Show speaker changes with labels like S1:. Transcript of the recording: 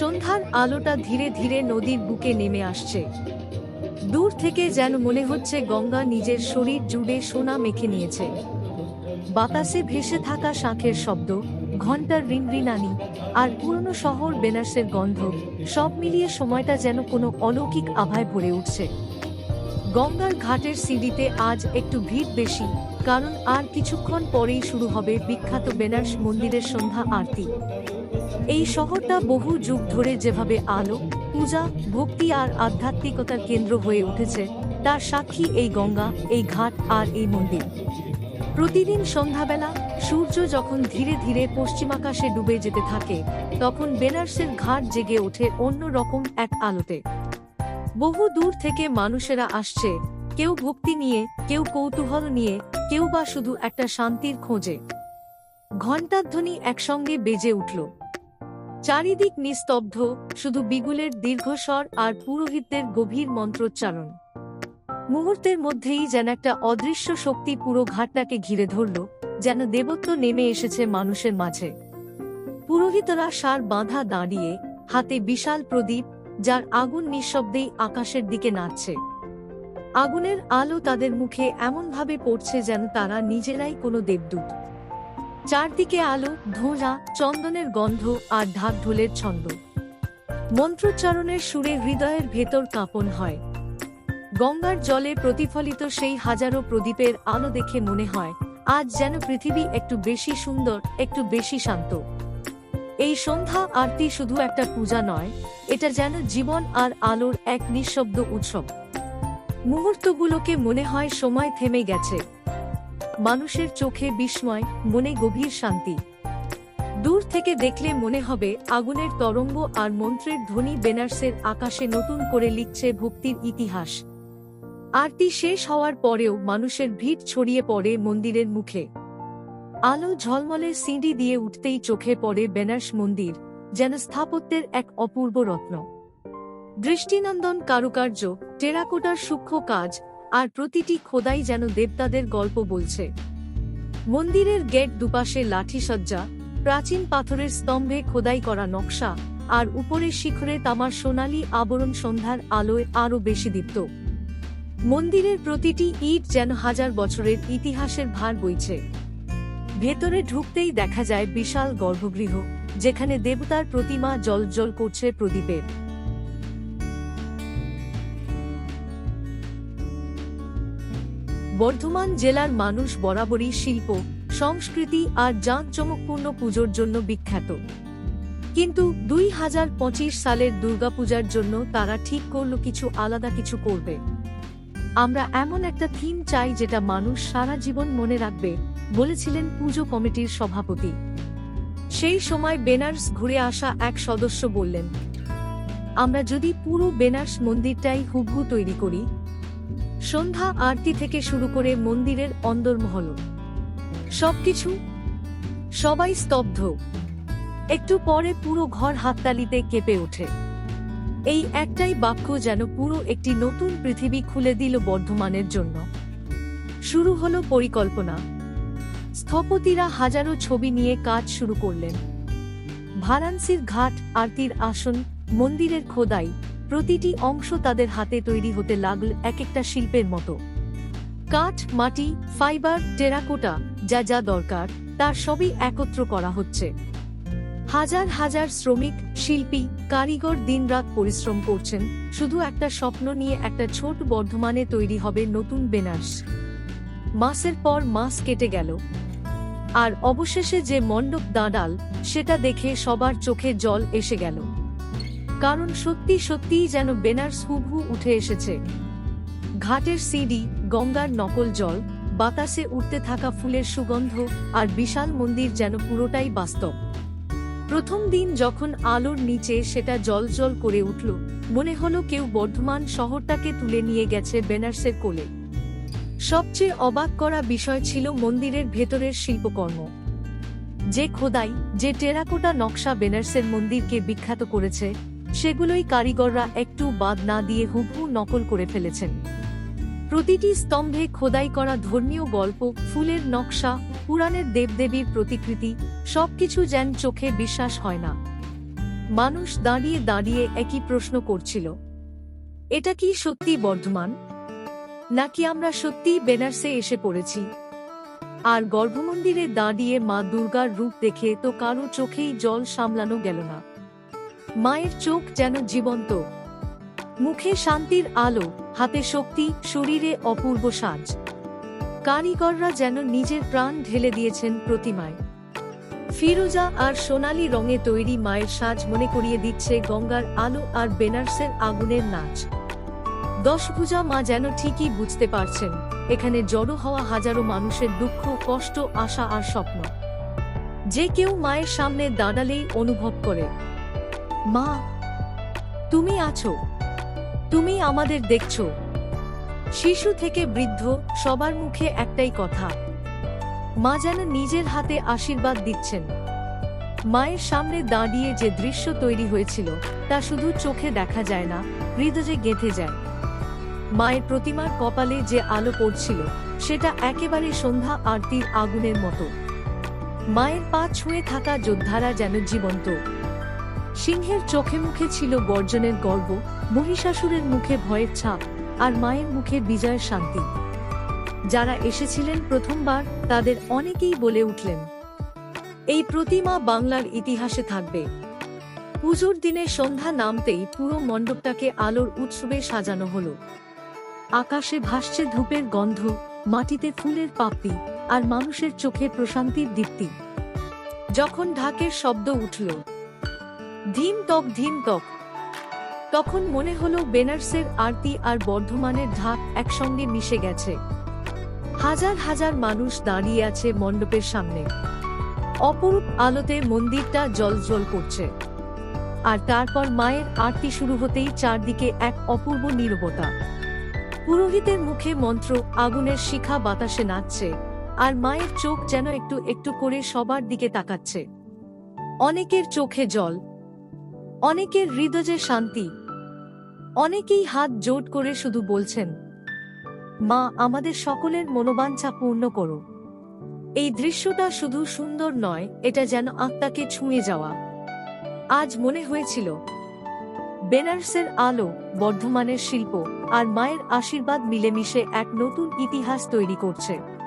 S1: সন্ধ্যার আলোটা ধীরে ধীরে নদীর বুকে নেমে আসছে। দূর থেকে যেন মনে হচ্ছে গঙ্গা নিজের শরীর জুড়ে সোনা মেখে নিয়েছে। বাতাসে ভেসে থাকা শাঁখের শব্দ, ঘণ্টার রিনরিনানি আর পুরনো শহর বেনারসের গন্ধ, সব মিলিয়ে সময়টা যেন কোনো অলৌকিক আভায় ভরে উঠছে। গঙ্গার ঘাটের সিঁড়িতে আজ একটু ভিড় বেশি, কারণ আর কিছুক্ষণ পরেই শুরু হবে বিখ্যাত বেনারস মন্দিরের সন্ধ্যা আরতি। এই শহরটা বহু যুগ ধরে যেভাবে আলো, পূজা, ভক্তি আর আধ্যাত্মিকতার কেন্দ্র হয়ে উঠেছে, তার সাক্ষী এই গঙ্গা, এই ঘাট আর এই মন্দির। প্রতিদিন সন্ধ্যাবেলা সূর্য যখন ধীরে ধীরে পশ্চিমাকাশে ডুবে যেতে থাকে, তখন বেনারসের ঘাট জেগে ওঠে অন্য রকম এক আলোতে। বহু দূর থেকে মানুষেরা আসছে, কেউ ভক্তি নিয়ে, কেউ কৌতূহল নিয়ে, কেউ বা শুধু একটা শান্তির খোঁজে। ঘণ্টাধ্বনি একসঙ্গে বেজে উঠল। চারিদিক নিস্তব্ধ, শুধু বিগুলের দীর্ঘস্বর আর পুরোহিতদের গভীর মন্ত্রোচ্চারণ। মুহূর্তের মধ্যেই যেন একটা অদৃশ্য শক্তি পুরো ঘাটটাকে ঘিরে ধরল, যেন দেবত্ব নেমে এসেছে মানুষের মাঝে। পুরোহিতরা সার বাঁধা দাঁড়িয়ে, হাতে বিশাল প্রদীপ, যার আগুন নিঃশব্দেই আকাশের দিকে নাচছে। আগুনের আলো তাদের মুখে এমনভাবে পড়ছে যেন তারা নিজেরাই কোনো দেবদূত। চারদিকে আলো, ধোঁয়া, চন্দনের গন্ধ আর ঢাক ঢোলের ছন্দ। মন্ত্রোচ্চারণের সুরে হৃদয়ের ভেতর কাঁপন হয়। গঙ্গার জলে প্রতিফলিত সেই হাজারো প্রদীপের আলো দেখে মনে হয়, আজ যেন পৃথিবী একটু বেশি সুন্দর, একটু বেশি শান্ত। এই সন্ধ্যা আরতি শুধু একটা পূজা নয়, এটা যেন জীবন আর আলোর এক নিঃশব্দ উৎসব। মুহূর্তগুলোকে মনে হয় সময় থেমে গেছে। মানুষের চোখে বিস্ময়, মনে গভীর শান্তি। দূর থেকে দেখলে মনে হবে, আগুনের তরঙ্গ আর মন্ত্রের ধ্বনি বেনারসের আকাশে নতুন করে লিখছে ভক্তির ইতিহাস। আরতি শেষ হওয়ার পরেও মানুষের ভিড় ছড়িয়ে পড়ে মন্দিরের মুখে। আলো ঝলমলে সিঁড়ি দিয়ে উঠতেই চোখে পড়ে বেনার্স মন্দির, যেন স্থাপত্যের এক অপূর্ব রত্ন। দৃষ্টিনন্দন কারুকার্য, টেরাকোটার সূক্ষ্ম কাজ আর প্রতিটি খোদাই যেন দেবতাদের গল্প বলছে। মন্দিরের গেট দুপাশে লাঠিসজ্জা, প্রাচীন পাথরের স্তম্ভে খোদাই করা নকশা, আর উপরের শিখরে তামার সোনালী আবরণ সন্ধ্যার আলোয় আরও বেশি দীপ্ত। মন্দিরের প্রতিটি ইট যেন হাজার বছরের ইতিহাসের ভার বইছে। ভেতরে ঢুকতেই দেখা যায় বিশাল গর্ভগৃহ, যেখানে দেবতার প্রতিমা জল জল করছে প্রদীপের। বর্ধমান জেলার মানুষ বরাবরই শিল্প, সংস্কৃতি আর জাঁকজমকপূর্ণ পুজোর জন্য বিখ্যাত। কিন্তু দুই হাজার পঁচিশ সালের দুর্গাপূজার জন্য তারা ঠিক করল কিছু আলাদা কিছু করবে। আমরা এমন একটা থিম চাই যেটা মানুষ সারা জীবন মনে রাখবে, বলেছিলেন পুজো কমিটির সভাপতি। সেই সময় বেনার্স ঘুরে আসা এক সদস্য বললেন, আমরা যদি পুরো বেনার্স মন্দিরটাই হুবহু তৈরি করি সন্ধ্যা আরতি থেকে শুরু করে মন্দিরের অন্দরমহল। সবকিছু সবাই স্তব্ধ। একটু পরে পুরো ঘর হাততালিতে কেঁপে ওঠে। এই একটাই বাক্য যেন পুরো একটি নতুন পৃথিবী খুলে দিল বর্ধমানের জন্য। শুরু হলো পরিকল্পনা। স্থপতিরা হাজারো ছবি নিয়ে কাজ শুরু করলেন। ভারানসির ঘাট আরতির আসন, মন্দিরের খোদাই প্রতিটি অংশ তাদের হাতে তৈরি হতে লাগল এক একটা শিল্পের মতো। কাঠ, মাটি, ফাইবার, টেরাকোটা, যা যা দরকার, তার সবই একত্র করা হচ্ছে। হাজার হাজার শ্রমিক, শিল্পী, কারিগর দিনরাত পরিশ্রম করছেন, শুধু একটা স্বপ্ন নিয়ে একটা ছোট বর্ধমানে তৈরি হবে নতুন বেনারস। মাসের পর মাস কেটে গেল। আর অবশেষে যে মণ্ডপ দাঁড়াল, সেটা দেখে সবার চোখে জল এসে গেল। কারণ সত্যি সত্যিই যেন বেনারস হুবহু উঠে এসেছে। ঘাটের সিঁড়ি, গঙ্গার নকল জল, বাতাসে উঠতে থাকা ফুলের সুগন্ধ আর বিশাল মন্দির যেন পুরোটাই বাস্তব। প্রথম দিন যখন আলোর নিচে সেটা জল জল করে উঠল, মনে হলো কেউ বর্ধমান শহরটাকে তুলে নিয়ে গেছে বেনার্সের কোলে। সবচেয়ে অবাক করা বিষয় ছিল মন্দিরের ভেতরের শিল্পকর্ম। যে খোদাই, যে টেরাকোটা নকশা বেনার্সের মন্দিরকে বিখ্যাত করেছে সেগুলোই কারিগররা একটু বাদ না দিয়ে হুবহু নকল করে ফেলেছেন। প্রতিটি স্তম্ভে খোদাই করা ধর্মীয় গল্প, ফুলের নকশা, পুরাণের দেবদেবীর প্রতিকৃতি, সবকিছু যেন চোখে বিশ্বাস হয় না। মানুষ দাঁড়িয়ে দাঁড়িয়ে একই প্রশ্ন করছিল। এটা কি সত্যি বর্ধমান? নাকি আমরা সত্যিই বেনারসে এসে পড়েছি? আর গর্ভমন্দিরে দাঁড়িয়ে মা দুর্গার রূপ দেখে তো কারও চোখেই জল সামলানো গেল না। মায়ের চোখ যেন জীবন্ত। মুখে শান্তির আলো, হাতে শক্তি, শরীরে অপূর্ব সাজ। কারিগররা যেন নিজের প্রাণ ঢেলে দিয়েছেন প্রতিমায়। ফিরোজা আর সোনালী রঙে তৈরি মায়ের সাজ মনে করিয়ে দিচ্ছে গঙ্গার আলো আর বেনারসের আগুনের নাচ। দশভুজা মা যেন ঠিকই বুঝতে পারছেন, এখানে জড়ো হওয়া হাজারো মানুষের দুঃখ, কষ্ট, আশা আর স্বপ্ন। যে কেউ মায়ের সামনে দাঁড়ালেই অনুভব করে। মা, তুমি আছো। তুমি আমাদের দেখছ। শিশু থেকে বৃদ্ধ, সবার মুখে একটাই কথা। মা যেন নিজের হাতে আশীর্বাদ দিচ্ছেন। মায়ের সামনে দাঁড়িয়ে যে দৃশ্য তৈরি হয়েছিল, তা শুধু চোখে দেখা যায় না, হৃদয়ে গেঁথে যায়। মায়ের প্রতিমার কপালে যে আলো পড়ছিল, সেটা একেবারে সন্ধ্যা আরতির আগুনের মতো। মায়ের পা ছুঁয়ে থাকা যোদ্ধারা যেন জীবন্ত। সিংহের চোখে মুখে ছিল গর্জনের গর্ব, মহিষাসুরের মুখে ভয়ের ছাপ আর মায়ের মুখে বিজয়ের শান্তি। যারা এসেছিলেন প্রথমবার, তাদের অনেকেই বলে উঠলেন, এই প্রতিমা বাংলার ইতিহাসে থাকবে। পুজোর দিনে সন্ধ্যা নামতেই পুরো মণ্ডপটাকে আলোর উৎসবে সাজানো হলো। আকাশে ভাসছে ধূপের গন্ধ, মাটিতে ফুলের পাপড়ি আর মানুষের চোখে প্রশান্তির দীপ্তি। যখন ঢাকের শব্দ উঠল ধিম তক ধিম তক তখন মনে হলো বেনারসের আরতি আর বর্ধমানের ঢাক একসঙ্গে মিশে গেছে। হাজার হাজার মানুষ দাঁড়িয়ে আছে মণ্ডপের সামনে। অপরূপ আলোতে মন্দিরটা জল করছে। আর তারপর মায়ের আরতি শুরু হতেই চারদিকে এক অপূর্ব নীরবতা। পুরোহিতের মুখে মন্ত্র, আগুনের শিখা বাতাসে নাচছে, আর মায়ের চোখ যেন একটু একটু করে সবার দিকে তাকাচ্ছে। অনেকের চোখে জল অনেকের হৃদয়ে শান্তি। অনেকেই হাত জোট করে শুধু বলছেন, মা, আমাদের সকলের মনোবাঞ্ছা পূর্ণ করো। এই দৃশ্যটা শুধু সুন্দর নয়, এটা যেন আত্মাকে ছুঁয়ে যাওয়া। আজ মনে হয়েছিল, বেনারসের আলো, বর্ধমানের শিল্প আর মায়ের আশীর্বাদ মিলেমিশে এক নতুন ইতিহাস তৈরি করছে।